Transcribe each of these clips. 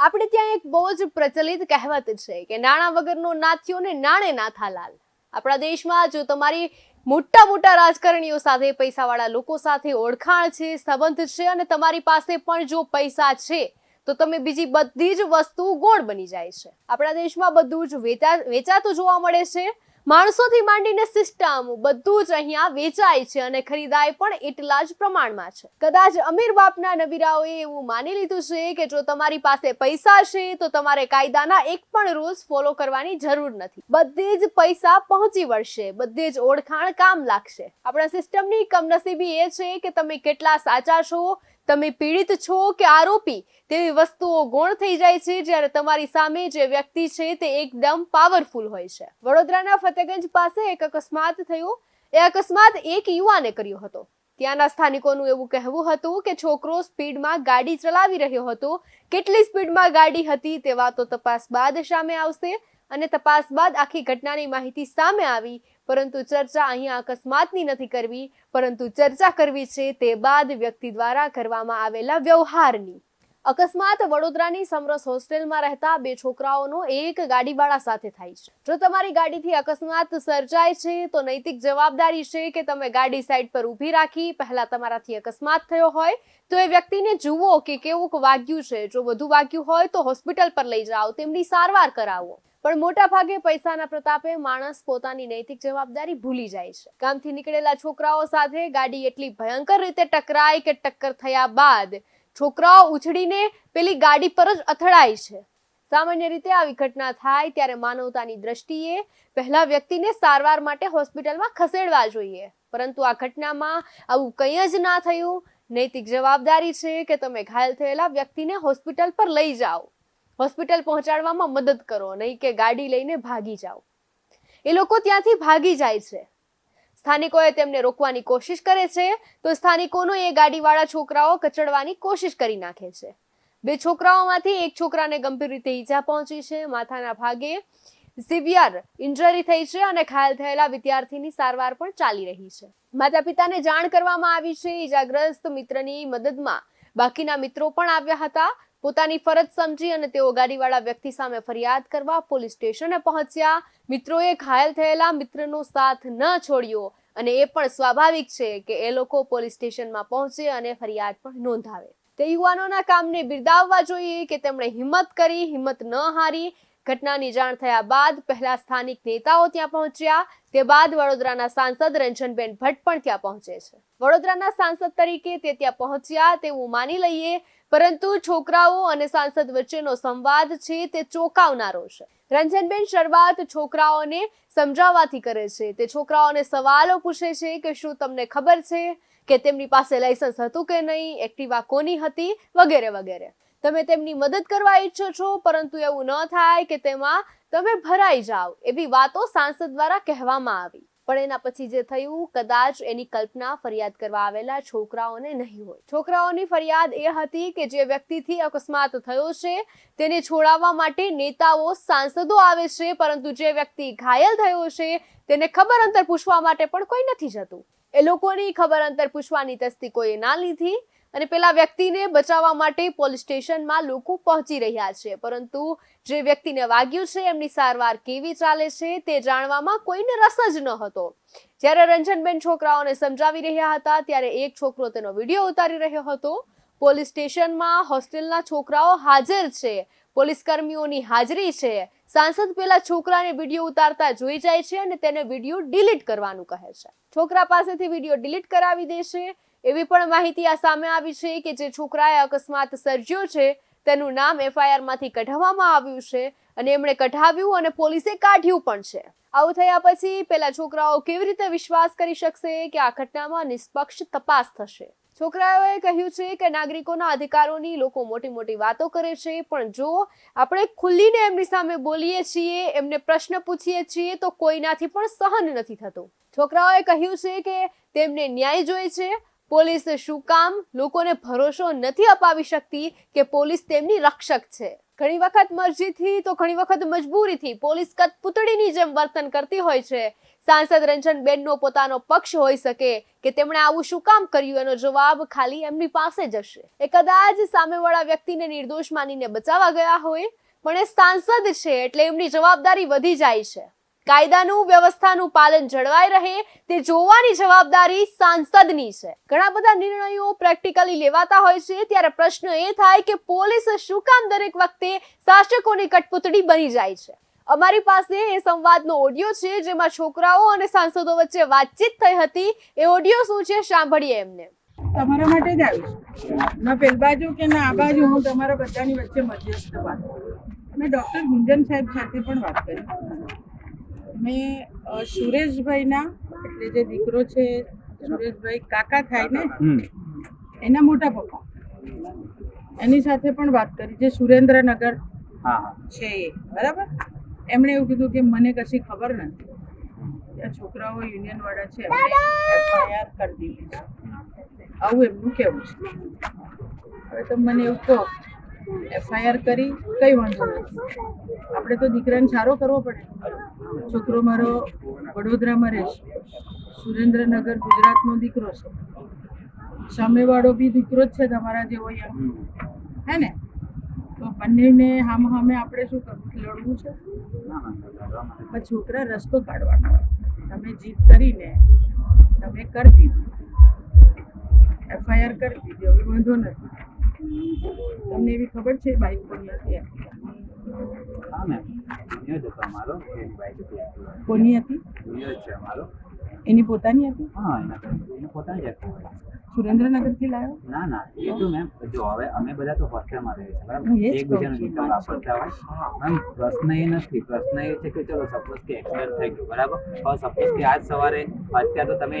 આપણે ત્યાં એક બહુ જ પ્રચલિત કહેવત છે કે નાણાં વગરનો નાથ્યો ને નાણે નાથા લાલ. આપણા દેશમાં જો તમારી મોટા મોટા રાજકારણીઓ સાથે, પૈસાવાળા લોકો સાથે ઓળખાણ છે, સંબંધ છે અને તમારી પાસે પણ જો પૈસા છે, તો તમે બીજી બધી જ વસ્તુ ગોળ બની જાય છે. આપણા દેશમાં બધું જ વેચા, વેચાતું જોવા મળે છે માણસોથી માંડીને સિસ્ટમ બધું જ અહીંયા વેચાય છે અને ખરીદાય પણ એટલા જ પ્રમાણમાં છે. કદાચ અમીર બાપના નબીરાઓએ એવું માની લીધું છે કે જો તમારી પાસે પૈસા છે તો તમારે કાયદાના એક પણ રૂલ્સ ફોલો કરવાની જરૂર નથી. બધે જ પૈસા પહોંચી વળશે, બધે જ ઓળખાણ કામ લાગશે. આપણા સિસ્ટમની કમનસીબી એ છે કે તમે કેટલા સાચા છો તમે પીડિત છો કે આરોપી? તેવી વસ્તુઓ ગૌણ થઈ જાય છે જ્યારે તમારી સામે જે વ્યક્તિ છે તે એકદમ પાવરફુલ હોય છે. વડોદરાના ફતેગંજ પાસે એક અકસ્માત થયો. એ અકસ્માત એક યુવાને કર્યો હતો. ત્યાંના સ્થાનિકોનું એવું કહેવું હતું કે છોકરો સ્પીડમાં ગાડી ચલાવી રહ્યો હતો. કેટલી સ્પીડમાં ગાડી હતી તે વાતો તપાસ બાદ સામે આવશે. અને તપાસ બાદ આખી ઘટનાની માહિતી સામે આવી પરંતુ ચર્ચા અહીંયા અકસ્માતની નથી કરવી, પરંતુ ચર્ચા કરવી છે તે બાદ વ્યક્તિ દ્વારા કરવામાં આવેલા વ્યવહારની. અકસ્માત વડોદરાની સમરસ હોસ્ટેલમાં રહેતા બે છોકરાઓનો એક ગાડીવાળા સાથે થાય છે. જો તમારી ગાડીથી અકસ્માત સર્જાય છે, તો નૈતિક જવાબદારી છે કે તમે ગાડી સાઈડ પર ઊભી રાખી પહેલા તમારાથી અકસ્માત થયો હોય, તો એ વ્યક્તિને જુઓ કે કેવું વાગ્યું છે. જો વધુ વાગ્યું હોય તો હોસ્પિટલ પર લઈ જાઓ, તેમની સારવાર કરાવો. પણ મોટા ભાગે પૈસાના પ્રતાપે માણસ પોતાની નૈતિક જવાબદારી ભૂલી જાય છે. કામથી નીકળેલા છોકરાઓ સાથે ગાડી એટલી ભયંકર રીતે ટકરાય કે ટક્કર થયા બાદ છોકરાઓ ઉછળીને પેલી ગાડી પર જ અથડાય છે. સામાન્ય રીતે આવી ઘટના થાય ત્યારે માનવતાની દ્રષ્ટિએ પહેલા વ્યક્તિને સારવાર માટે હોસ્પિટલમાં ખસેડવા જોઈએ. પરંતુ આ ઘટનામાં આવું કંઈ જ ના થયું. નૈતિક જવાબદારી છે કે તમે ઘાયલ થયેલા વ્યક્તિને હોસ્પિટલ પર લઈ જાઓ. હોસ્પિટલ પહોંચાડવામાં મદદ કરો, નહીં કે ગાડી લઈને ભાગી જાઓ. એ લોકો ત્યાંથી ભાગી જાય છે. સ્થાનિકોએ તેમને રોકવાની કોશિશ કરે છે, તો સ્થાનિકોનો એ ગાડીવાળા છોકરાઓ કચડવાની કોશિશ કરી નાખે છે. બે છોકરાઓમાંથી એક છોકરાને ગંભીર રીતે ઈજા પહોંચી છે. માથાના ભાગે સિવિયર ઇન્જરી થઈ છે અને ઘાયલ થયેલા વિદ્યાર્થીની સારવાર પણ ચાલી રહી છે. માતા પિતાને જાણ કરવામાં આવી છે. ઈજાગ્રસ્ત મિત્રની મદદમાં બાકીના મિત્રો પણ આવ્યા હતા. પોતાની ફરજ સમજી અને તેઓ ગાડીવાળા વ્યક્તિ સામે ફરિયાદ કરવા પોલીસ સ્ટેશને પહોંચ્યા. મિત્રોએ ઘાયલ થયેલા મિત્રનો સાથ ન છોડ્યો અને એ પણ સ્વાભાવિક છે કે એ લોકો પોલીસ સ્ટેશનમાં પહોંચે અને ફરિયાદ પણ નોંધાવે. તે યુવાનોના કામને બિરદાવવા જોઈએ કે તેમણે હિંમત કરી, હિંમત ન હારી. ઘટનાની જાણ થયા બાદ પહેલા સ્થાનિક નેતાઓ ત્યાં પહોંચ્યા, તે બાદ વડોદરાના સાંસદ રંજનબેન ભટ્ટ પણ ત્યાં પહોંચે છે. વડોદરાના સાંસદ તરીકે તે ત્યાં પહોંચ્યા, તેવું માની લઈએ, પરંતુ છોકરાઓ અને સાંસદ વચ્ચેનો સંવાદ છે, તે ચોંકાવનારો છે. રંજનબેન શરૂઆત છોકરાઓને સમજાવવાથી કરે છે. તે છોકરાઓને સવાલો પૂછે છે કે શું તમને ખબર છે કે તેમની પાસે લાયસન્સ હતું કે નહીં, એક્ટિવા કોની હતી, વગેરે વગેરે. તમે તેમની મદદ કરવા ઈચ્છો છો, પરંતુ એવું ન થાય કે તેમાં તમે ભરાઈ જાઓ, એવી વાતો સાંસદ દ્વારા કહેવામાં આવી. પણ એના પછી જે થયું, કદાચ એની કલ્પના ફરિયાદ કરવા આવેલા છોકરાઓને નહીં હોય. છોકરાઓની ફરિયાદ એ હતી કે જે વ્યક્તિથી અકસ્માત થયો છે, તેને છોડાવવા માટે નેતાઓ, સાંસદો આવે છે, પરંતુ જે વ્યક્તિ ઘાયલ થયો છે, તેને ખબર અંતર પૂછવા માટે પણ કોઈ નથી જતું. એ લોકોની ખબર અંતર પૂછવાની તસ્તી કોઈએ ના લીધી અને પેલા વ્યક્તિને બચાવવા માટે પોલીસ સ્ટેશનમાં લોકો પહોંચી રહ્યા છે. પરંતુ જે વ્યક્તિને વાગ્યું છે, એમની સારવાર કેવી ચાલે છે, તે જાણવામાં કોઈને રસ જ ન હતો. જ્યારે રંજનબેન છોકરાઓને સમજાવી રહ્યા હતા, ત્યારે એક છોકરો તેનો વીડિયો ઉતારી રહ્યો હતો. પોલીસ સ્ટેશનમાં હોસ્ટેલના છોકરાઓ હાજર છે. પોલીસ કર્મીઓની હાજરી છે. સાંસદ પેલા છોકરાને વીડિયો ઉતારતા જોઈ જાય છે અને તેને વીડિયો ડિલીટ કરવાનું કહે છે. છોકરા પાસેથી વીડિયો ડિલીટ કરાવી દે છે એવી પણ માહિતી આ સામે આવી છે કે જે છોકરાએ અકસ્માત સર્જ્યો છે, તેનું નામ એફઆઈઆરમાંથી કઢાવવામાં આવ્યું છે અને એમણે કઢાવ્યું અને પોલીસે કાઢ્યું પણ છે. આવું થયા પછી પેલા છોકરાઓ કેવી રીતે વિશ્વાસ કરી શકશે કે આ ઘટનામાં નિષ્પક્ષ તપાસ થશે? છોકરાઓએ કહ્યું છે કે નાગરિકોના અધિકારોની લોકો મોટી મોટી વાતો કરે છે, પણ જો આપણે ખુલ્લીને એમની સામે બોલીએ છીએ, એમને પ્રશ્ન પૂછીએ છીએ, તો કોઈનાથી પણ સહન નથી થતું. છોકરાઓએ કહ્યું છે કે તેમને ન્યાય જોઈએ છે પોલીસ શું કામ? લોકોને ભરોસો નથી અપાવી શકતી કે પોલીસ તેમની રક્ષક છે. ઘણી વખત મરજીથી તો ઘણી વખત મજબૂરીથી પોલીસ કઠપૂતળીની જેમ વર્તન કરતી હોય છે. સાંસદ રંજનબેનનો પોતાનો પક્ષ હોઈ શકે કે તેમણે આવું શું કામ કર્યું એનો જવાબ ખાલી એમની પાસે જ હશે. એ કદાચ સામેવાળા વ્યક્તિને નિર્દોષ માનીને બચાવવા ગયા હોય, પણ એ સાંસદ છે એટલે એમની જવાબદારી વધી જાય છે. કાયદાનું, વ્યવસ્થાનું પાલન જળવાઈ રહે તે જોવાની જવાબદારી સાંસદની છે. ઘણા બધા નિર્ણયો પ્રેક્ટિકલી લેવાતા હોય છે, ત્યારે પ્રશ્ન એ થાય કે પોલીસ શું કામ દરેક વખતે શાસકોની કઠપૂતળી બની જાય છે. અમારી પાસે એ સંવાદનો ઓડિયો છે, જેમાં છોકરાઓ અને સાંસદો વચ્ચે વાતચીત થઈ હતી. એ ઓડિયો શું છે, સાંભળીએ એમને. તમારા માટે જ આવીશ ના પેલ બાજુ કે ના આ બાજુ હું તમારા બધાની વચ્ચે મધ્યસ્થ વાત મેં ડોક્ટર ગુંજન સાહેબ સાથે પણ વાત કરી. મેં સુરેશભાઈના એટલે જે દીકરો છે સુરેશભાઈ કાકા થાય ને એના મોટા પપ્પા. એની સાથે પણ વાત કરી જે સુરેન્દ્રનગર છે એ બરાબર? એમણે એવું કીધું કે મને કશી ખબર નથી. છોકરાઓ યુનિયન વાળા છે એફઆઈઆર કરી દીધી આવું એમનું કેવું છે. હવે તો મને એવું કહો એફઆઈઆર કરી કઈ વાંધો નથી. આપણે તો દીકરાને સારો કરવો પડે. છોકરો મારો વડોદરામાં રહેશે સુરેન્દ્રનગર ગુજરાતનો દીકરો છે. સામેવાળો બી દીકરો જ છે તમારા જેવો યંગ. હે ને? તો બંનેને હામ હામે આપણે શું કરવું? લડવું છે? પણ છોકરા રસ્તો કાઢવાનો તમે જીત કરીને તમે કરી દીધું. એફઆઈઆર કરી દીધી. હવે વાંધો નથી. તમને એવી ખબર છે બાઈક કોની હતી હા મેમ જ હતો અમારો હતી કોની હતી? છે અમારો. એની પોતાની હતી? હા એના પોતાની જ હતી. સુરેન્દ્રનગરથી લાવ્યો ના ના એ તો મેમ જો હવે અમે બધા તો હોસ્ટેલમાં રહીએ છીએ બરાબર? એકબીજાનું વાપરતા હોય. મેમ પ્રશ્ન એ નથી. પ્રશ્ન એ છે કે ચલો સપોઝ કે એક્સિડન્ટ થઈ ગયું બરાબર? હવે સપોઝ કે આજ સવારે અત્યારે તો તમે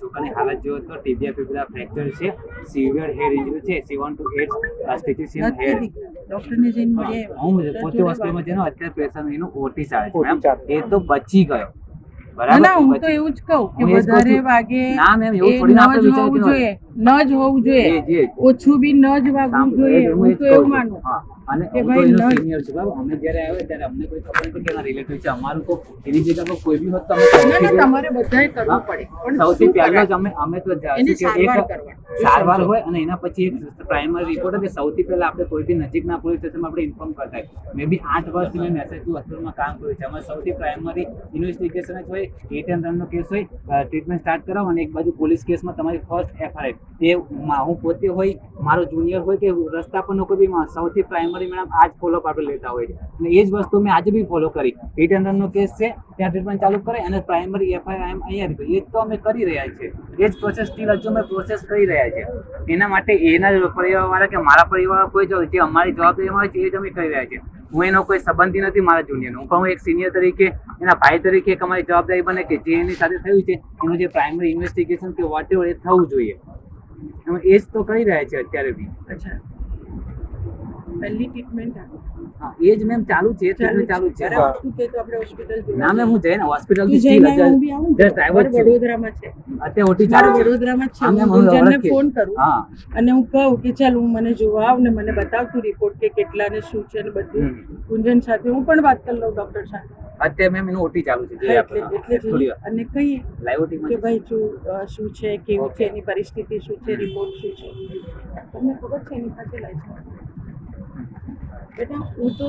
છોકરાની હાલત જુઓ તો ટીબીઆ ફીબીઆ ફ્રેક્ચર છે સિવિયર હેડ ઇન્જરી છે સેવન ટુ એટ સ્ટીચિસ હેડ. ડૉક્ટરને જઈને હું પોતે હોસ્પિટલમાં જઈને અત્યારે પેશન્ટ એનું ઓટી ચાલે છે મેમ. એ તો બચી ગયો. બરાબર? ના હું તો એવું જ કહું કે વધારે વાગે ના મેમ એવું થોડી ના આપણે વિચાર હોવું જોઈએ ન જ હોવું જોઈએ. ઓછું બી ન જ વાગવું જોઈએ હું તો એવું માનું. અને કે ભાઈ જ- senior બરાબર? અમે જ્યારે આવ્યા ત્યારે અમને કોઈ ખબર નથી કે એના રિલેટિવ છે. અમારું તો એની જગ્યા પર કોઈ બી હોત તો અમે તમારે બધાએ કરવું પડે. પણ સૌથી પહેલા જ અમે અમે તો જ- કે સારવાર એક સારવાર હોય અને એના પછી એક પ્રાઇમરી રિપોર્ટ કે સૌથી પહેલા આપણે કોઈ બી નજીકના પોલીસ સ્ટેશનમાં આપણે ઇન્ફોર્મ કરતા હોય. મે બી આઠ વર્ષથી મેં મેસેજ હોસ્પિટલમાં કામ કર્યું છે. અમારે સૌથી પ્રાઇમરી ઇન્વેસ્ટિગેશન જ હોય એટ એન્ડ રનનો કેસ હોય ટ્રીટમેન્ટ સ્ટાર્ટ કરાવો અને એક બાજુ પોલીસ કેસમાં તમારી ફર્સ્ટ એફઆઈઆર તે હું પોતે હોય મારો જુનિયર હોય કે રસ્તા પરનો કોઈ બી સૌથી પ્રાઇમરી મેડમ આજ ફોલોઅપ આપણે લેતા હોય છે અને એ જ વસ્તુ મેં આજે બી ફોલો કરી. એટ એન્ડ રનનો કેસ છે, ત્યાં ટ્રીટમેન્ટ ચાલુ કરે અને પ્રાઇમરી એફઆઈઆઈ અહીંયા રીપી એ તો અમે કરી રહ્યા છીએ. એ જ પ્રોસેસ સ્ટીલ હજુ અમે પ્રોસેસ કરી રહ્યા છીએ. એના માટે એના પરિવારવાળા કે મારા પરિવારવાળા કોઈ જો જે અમારી જવાબદારીમાં હોય છે, એ જ અમે કરી રહ્યા છીએ. હું એનો કોઈ સંબંધી નથી, મારા જુનિયરનો પણ હું એક સિનિયર તરીકે, એના ભાઈ તરીકે અમારી જવાબદારી બને કે જે એની સાથે થયું છે, એનું જે પ્રાઇમરી ઇન્વેસ્ટિગેશન કે વોટ એ થવું જોઈએ. એ જ તો કરી રહ્યા છે અત્યારે બી. અચ્છા. પહેલી ટ્રીટમેન્ટ હા એ જ મેમ ચાલુ છે એ ચાલુ છે. અરે તો આપણે હોસ્પિટલ ના મેમ હું જઈને હોસ્પિટલથી સ્ટીલ જસ્ટ આવ્યો છું. વડોદરામાં છે. અત્યારે ઓટી ચાલુ વડોદરામાં છે. હા, ઓળખીશ. ફોન કરું હા. અને હું કહું કે ચાલ હું મને જોવા આવ ને મને બતાવ તું રિપોર્ટ કે કેટલા ને શું છે ને બધું. ગુંજન સાથે હું પણ વાત કરી લઉં ડોક્ટર સાથે. અત્યારે મેમ એનું ઓટી ચાલુ છે એટલે અને કહીએ લાઈવ કે ભાઈ શું શું છે કેવું છે એની પરિસ્થિતિ શું છે રિપોર્ટ શું છે? તમને ખબર છે એની પાસે લાયસન્સ બેટા, હું તો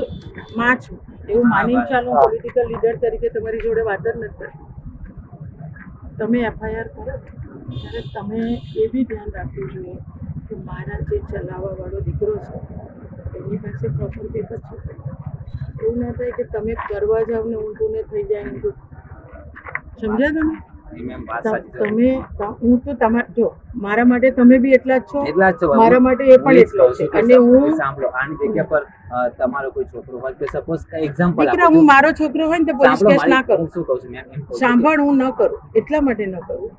માં છું. એવું માની ચાલો પોલિટિકલ લીડર તરીકે તમારી જોડે વાત જ નથી કરતી. તમે એફઆઈઆર કરો. ત્યારે તમે એ બી ધ્યાન રાખવું જોઈએ કે મારા જે ચલાવવા વાળો દીકરો છે, એની પાસે પ્રોપર પેપર છે. એવું ના થાય કે તમે કરવા જાવ ને ઊંધું ને થઈ જાય ઊંધું સમજ્યા તમે? તમ- હું તો તમારા જો મારા માટે તમે બી એટલા જ છો. એટલા જ છો મારા માટે એ પણ એટલો છે અને હું સાંભળો આની જગ્યા પર તમારો કોઈ છોકરો હોય કે સપોઝ એક્ઝામ્પલ દીકરા હું મારો છોકરો હોય ને તો પોલીસ કેસ ના કરું. શું કહું છું મેમ? સાંભળ હું ન કરું. એટલા માટે ન કરું.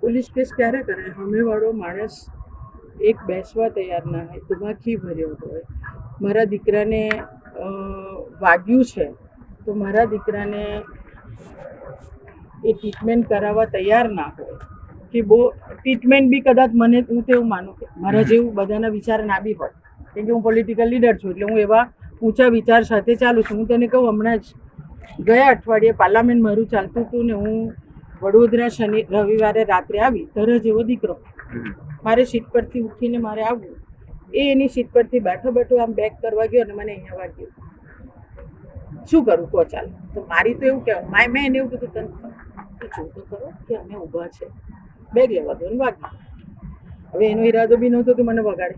પોલીસ કેસ ક્યારે કરે? સામેવાળો માણસ એક બેસવા તૈયાર ના હોય તુમાખી ભર્યો હોય. મારા દીકરાને વાગ્યું છે તો મારા દીકરાને એ ટ્રીટમેન્ટ કરાવવા તૈયાર ના હોય. કે બહુ ટ્રીટમેન્ટ બી કદાચ મને હું તેવું માનું કે મારા જેવું બધાના વિચાર ના બી હોય. કેમ કે હું પોલિટિકલ લીડર છું એટલે હું એવા ઊંચા વિચાર સાથે ચાલું છું. હું તને કહું હમણાં જ ગયા અઠવાડિયે પાર્લામેન્ટ મારું ચાલતું હતું ને હું વડોદરા શનિ રવિવારે રાત્રે આવી તરજ જેવો દીકરો. મારે સીટ પરથી ઉઠીને મારે આવવું. એ એની સીટ પરથી બેઠો બેઠો આમ બેક કરવા ગયો અને મને અહીંયા વાગ્યું શું કરું? કહો ચાલ. તો મારી તો એવું કહેવાય. માય મેં એને એવું કીધું તને તું જો તો ખરો કે અમે ઊભા છે? બે દો ને વાગ્યું હવે એનો ઈરાદો બી નહોતો કે મને વગાડે.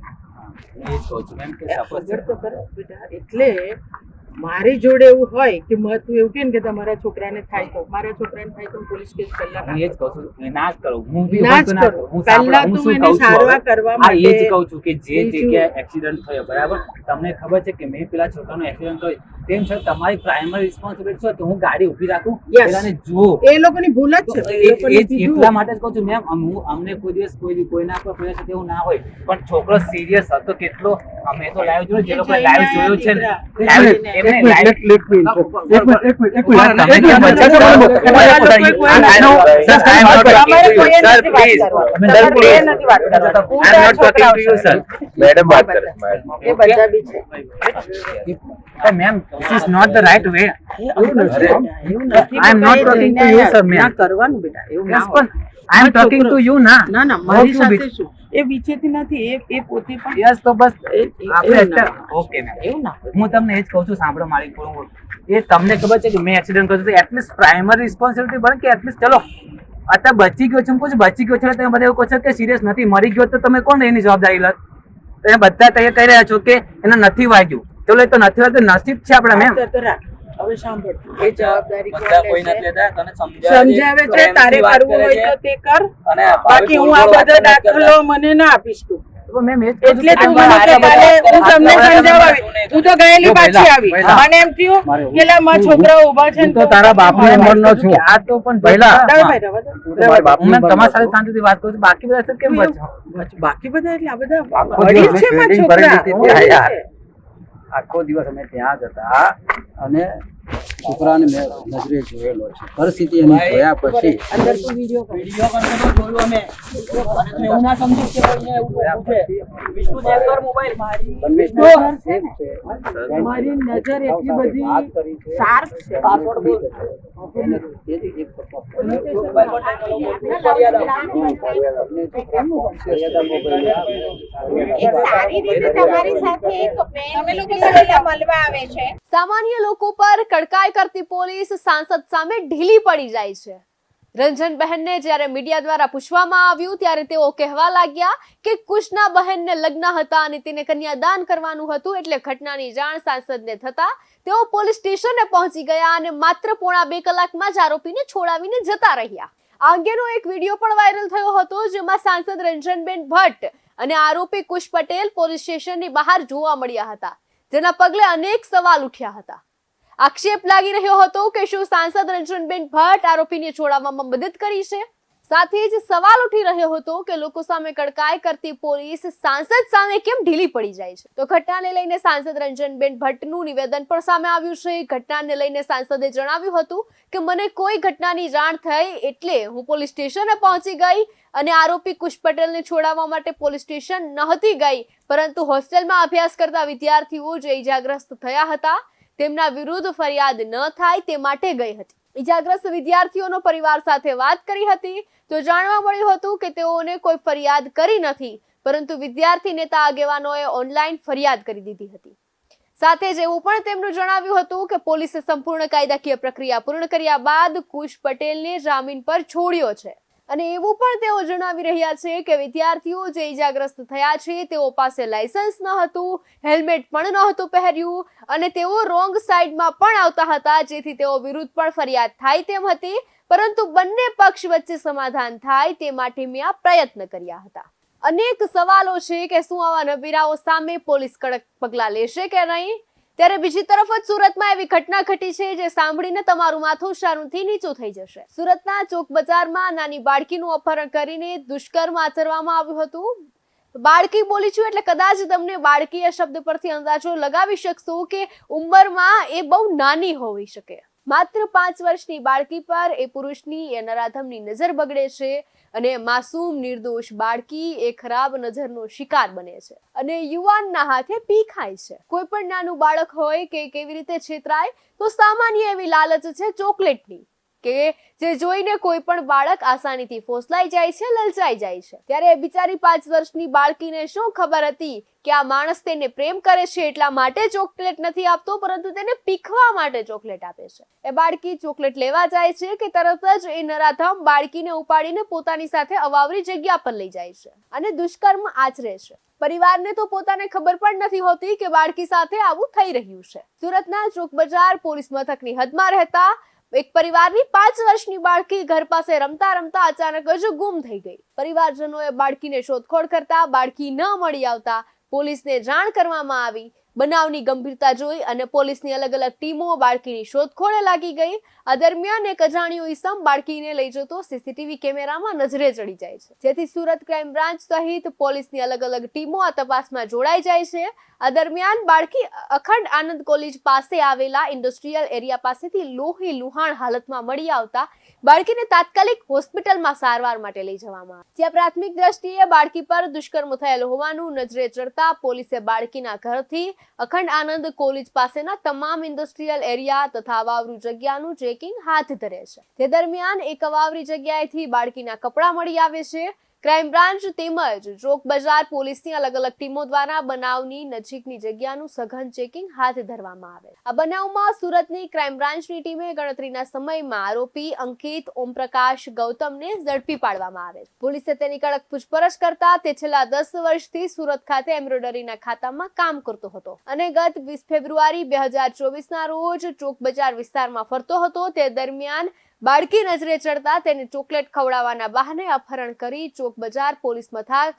કે એટલે મારી જોડે એવું હોય કે મહત્વ એવું કે કે તમારા છોકરાને થાય તો મારા છોકરાને થાય તો પોલીસ કેસ કલાક હું એ જ કહું છું ના જ કરું. હું બી ના જ કરું. હું પહેલા તું એને સારવાર કરવા હા, એ જ કહું છું કે જે જગ્યાએ એક્સિડન્ટ થયો બરાબર? તમને ખબર છે કે મેં પેલા છોકરાનો એક્સિડન્ટ થયો. તેમ છતાં તમારી પ્રાઇમરી રિસ્પોન્સિબિલિટી છે તો હું ગાડી ઊભી રાખું પેલાને જુઓ. એ લોકોની ભૂલ જ છે. એટલા માટે જ કહું છું મેમ હું- અમને કોઈ દિવસ કોઈ કોઈના પર કોઈ સાથે એવું ના હોય. પણ છોકરો સિરિયસ હતો કેટલો? અમે તો લાઈવ જોયું જે લોકો લાઈવ જોયું છે ને. મેડમ વાત કરે એ બધા બી છે But ma'am, this is not the right way. એવું નથી એવું I am not બધાએ to sir, ma'am. ના કરવાનું બેટા એવું ના Yes, am talking to you ના. ના ના મારી સાથે શું? એ વિચેતી નથી એ એ પોતે પણ યસ તો બસ આપણે ઓકે ma'am. એવું ના. હું તમને એ જ કહું છું સાંભળો મારી પૂરું એ તમને ખબર છે કે મેં એક્સિડન્ટ કર્યું તો એટલીસ્ટ પ્રાઇમરી રિસ્પોન્સિબિલિટી બને કે એટલીસ્ટ ચલો. અત્યારે બચી ગયો છે હું કહું છું બચી ગયો છે તમે બધા એવું કહો છો કે સિરિયસ નથી. મરી ગયો તો તમે કોણ એની જવાબદારી લો? તમે બધા તૈયાર કહી રહ્યા છો કે એને નથી વાગ્યું. ચલો એ તો નથી વાગ્યું નસીબ છે આપણે મેમ. હવે સાંભળ એ જવાબદારી લેતા તને સમજાવે સમજાવે છે તારે કરવું હોય તો તે કર. અને બાકી હું આ બધો દાખલો મને ના આપીશ તું. તો મેમ એ જ કહું છું એટલે તું મને કાલે હું તમને આ બધા- તો ગયેલી પાછી આવી. મને એમ થયું કે લા મારા છોકરા ઊભા છે ને તો તારા છું. આ તો પણ પહેલા. તમારી સાથે શાંતિથી વાત કરું છું. બાકી બધા કેમ બાકી- બાકી બધા એટલે આ બધા છે છોકરા. આખો દિવસ અમે ત્યાં જ હતા અને છોકરાને મેં નજરે જોયેલો છે. પરિસ્થિતિ એની જોયા પછી મારી. નજર એટલી બધી. શાર્પ છે. સામાન્ય લોકો પર કડકાઈ કરતી પોલીસ સાંસદ સામે ઢીલી પડી જાય છે. રંજન બહેનને જ્યારે મીડિયા દ્વારા પૂછવામાં આવ્યું, ત્યારે તેઓ કહેવા લાગ્યા કે કુશના બહેનને લગ્ન હતા અને તેને કન્યાદાન કરવાનું હતું એટલે ઘટનાની જાણ સાંસદને થતા તેઓ પોલીસ સ્ટેશને પહોંચી ગયા અને માત્ર પોણા બે કલાકમાં જ આરોપીને છોડાવીને જતા રહ્યા. આ અંગેનો એક વીડિયો પણ વાયરલ થયો હતો, જેમાં સાંસદ રંજનબેન ભટ્ટ અને આરોપી કુશ પટેલ પોલીસ સ્ટેશનની બહાર જોવા મળ્યા હતા, જેના પગલે અનેક સવાલ ઉઠ્યા હતા. આક્ષેપ લાગી રહ્યો હતો કે શું સાંસદ રંજનબેન ભટ્ટ આરોપીને છોડાવવામાં મદદ કરી છે? સાથે જ સવાલ ઉઠી રહ્યો હતો કે લોકો સામે કડકાઈ કરતી પોલીસ સાંસદ સામે કેમ ઢીલી પડી જાય છે? તો ઘટનાને લઈને સાંસદ રંજનબેન ભટ્ટનું નિવેદન પણ સામે આવ્યું છે. ઘટનાને લઈને સાંસદે જણાવ્યું હતું કે, મને કોઈ ઘટનાની જાણ થઈ એટલે હું પોલીસ સ્ટેશને પહોંચી ગઈ અને આરોપી કુશ પટેલને છોડાવવા માટે પોલીસ સ્ટેશન નહોતી ગઈ. પરંતુ હોસ્ટેલમાં અભ્યાસ કરતા વિદ્યાર્થીઓ જે ઇજાગ્રસ્ત થયા હતા તેમના વિરુદ્ધ ફરિયાદ ન થાય તે માટે ગઈ હતી. ઇજાગ્રસ્ત વિદ્યાર્થીઓનો પરિવાર સાથે વાત કરી હતી તો જાણવા મળ્યું હતું કે તેઓને કોઈ ફરિયાદ કરી નથી, પરંતુ વિદ્યાર્થી નેતા આગેવાનોએ ઓનલાઈન ફરિયાદ કરી દીધી હતી. સાથે જ એવું પણ તેમનું જણાવ્યું હતું કે પોલીસે સંપૂર્ણ કાયદાકીય પ્રક્રિયા પૂર્ણ કર્યા બાદ કુશ પટેલને જામીન પર છોડ્યો છે. અને એવું પણ તેઓ જણાવી રહ્યા છે કે વિદ્યાર્થીઓ જે ઇજાગ્રસ્ત થયા છે, તેઓ પાસે લાયસન્સ ન હતું, હેલ્મેટ પણ નહોતું પહેર્યું અને તેઓ રોંગ સાઈડમાં પણ આવતા હતા, જેથી તેઓ વિરુદ્ધ પણ ફરિયાદ થાય તેમ હતી. પરંતુ બંને પક્ષ વચ્ચે સમાધાન થાય તે માટે મેં આ પ્રયત્ન કર્યા હતા. અનેક સવાલો છે કે શું આવા નબીરાઓ સામે પોલીસ કડક પગલાં લેશે કે નહીં? ત્યારે બીજી તરફ જ સુરતમાં એવી ઘટના ઘટી છે જે સાંભળીને તમારું માથું શારુંથી નીચું થઈ જશે. સુરતના ચોક બજારમાં નાની બાળકીનું અપહરણ કરીને દુષ્કર્મ આચરવામાં આવ્યું હતું. બાળકી બોલી છું એટલે કદાચ તમને બાળકી શબ્દ પરથી અંદાજો લગાવી શકશો કે ઉંમરમાં એ બહુ નાની હોવી શકે. માત્ર પાંચ વર્ષની બાળકી પર એ પુરુષની એ નરાધમની નજર બગડે છે અને માસૂમ નિર્દોષ બાળકી એ ખરાબ નજરનો શિકાર બને છે. અને યુવાનના હાથે પી ખાય છે. કોઈ પણ નાનું બાળક હોય કે કેવી રીતે છેતરાય, તો સામાન્ય એવી લાલચ છે ચોકલેટની કે જે જોઈને કોઈ પણ બાળક આસાનીથી ફોસલાઈ જાય છે, લલચાઈ જાય છે. ત્યારે બિચારી પાંચ વર્ષની બાળકીને શું ખબર હતી કે આ માણસ તેને પ્રેમ કરે છે એટલા માટે ચોકલેટ નથી આપતો, પરંતુ તેને પીખવા માટે ચોકલેટ આપે છે. એ બાળકી ચોકલેટ લેવા જાય છે કે તરત જ એ નરાધમ બાળકીને ઉપાડીને પોતાની સાથે અવાવરી જગ્યા પર લઈ જાય છે અને દુષ્કર્મ આચરે છે. પરિવારને તો પોતાને ખબર પણ નથી હોતી કે બાળકી સાથે આવું થઈ રહ્યું છે. સુરતના ચોક બજાર પોલીસ મથકની હદમાં રહેતા એક પરિવારની પાંચ વર્ષની બાળકી ઘર પાસે રમતા રમતા અચાનક જ ગુમ થઈ ગઈ. પરિવારજનોએ બાળકીને શોધખોળ કરતા બાળકી ન મળી આવતા પોલીસને જાણ કરવામાં આવી. બનાવની ગંભીરતા જોઈ અને પોલીસની અલગ અલગ ટીમો બાળકીની શોધખોળે લાગી ગઈ. આ દરમિયાન એક અજાણ્યો ઈસમ બાળકીને લઈ જતો સીસીટીવી કેમેરામાં નજરે ચડી જાય છે. જેથી સુરત ક્રાઇમ બ્રાન્ચ સહિત પોલીસની અલગ અલગ ટીમો આ તપાસમાં જોડાઈ જાય છે. આ દરમિયાન બાળકી અખંડ આનંદ કોલેજ પાસે આવેલા ઇન્ડસ્ટ્રીયલ એરિયા પાસેથી લોહી લુહાણ હાલતમાં મળી આવતા બાળકીને તાત્કાલિક હોસ્પિટલમાં સારવાર માટે લઈ જવામાં આવી. જ્યાં પ્રાથમિક દ્રષ્ટિએ બાળકી પર દુષ્કર્મ થયેલ હોવાનું નજરે ચડતા પોલીસે બાળકીના ઘરથી અખંડ આનંદ કોલેજ પાસેના તમામ ઇન્ડસ્ટ્રીયલ એરિયા તથા વાવરૂ જગ્યાનું ચેકિંગ હાથ ધરે છે. તે દરમિયાન એક અવાવરી જગ્યાએથી બાળકીના કપડાં મળી આવે છે. ક્રાઇમ બ્રાન્ચ તેમજ ચોક બજાર પોલીસની અલગ અલગ ટીમો દ્વારા બનાવની નજીકની જગ્યાનું સઘન ચેકિંગ હાથ ધરવામાં આવે આ બનાવમાં સુરતની ક્રાઇમ બ્રાન્ચની ટીમે ગણતરીના સમયમાં આરોપી અંકિત ઓમપ્રકાશ ગૌતમને ઝડપી પાડવામાં આવે પોલીસે તેની કડક પૂછપરછ કરતા તે છેલ્લા દસ વર્ષથી સુરત ખાતે એમ્બ્રોઇડરીના ખાતામાં કામ કરતો હતો અને ગત વીસ ફેબ્રુઆરી બે હજાર ચોવીસના રોજ ચોક બજાર વિસ્તારમાં ફરતો હતો. તે દરમિયાન બાળકી નજરે ચડતા તેને ચોકલેટ ખવડાવવાના બહાને અપહરણ કરી ચોક બજાર પોલીસ મથક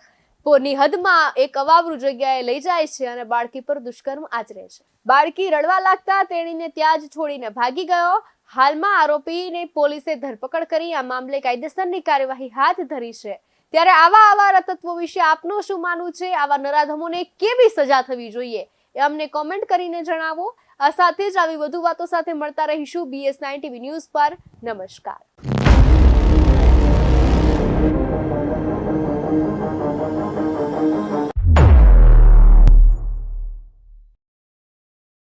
પોની હદમાં એક અવાવરૂ જગ્યાએ લઈ જાય છે અને બાળકી પર દુષ્કર્મ આચરે છે. બાળકી રડવા લાગતા તેણીને ત્યાં જ છોડીને ભાગી ગયો. હાલમાં આરોપીને પોલીસે ધરપકડ કરી, આ મામલે કાયદેસરની કાર્યવાહી હાથ ધરી છે. ત્યારે આવા આવા તત્વો વિશે આપનું શું માનવું છે? આવા નરાધમોને કેવી સજા થવી જોઈએ? એ અમને કોમેન્ટ કરીને જણાવો. આ સાથે જ આવી વધુ વાતો સાથે મળતા રહીશું બીએસ નાઇન ટીવી ન્યૂઝ પર. નમસ્કાર.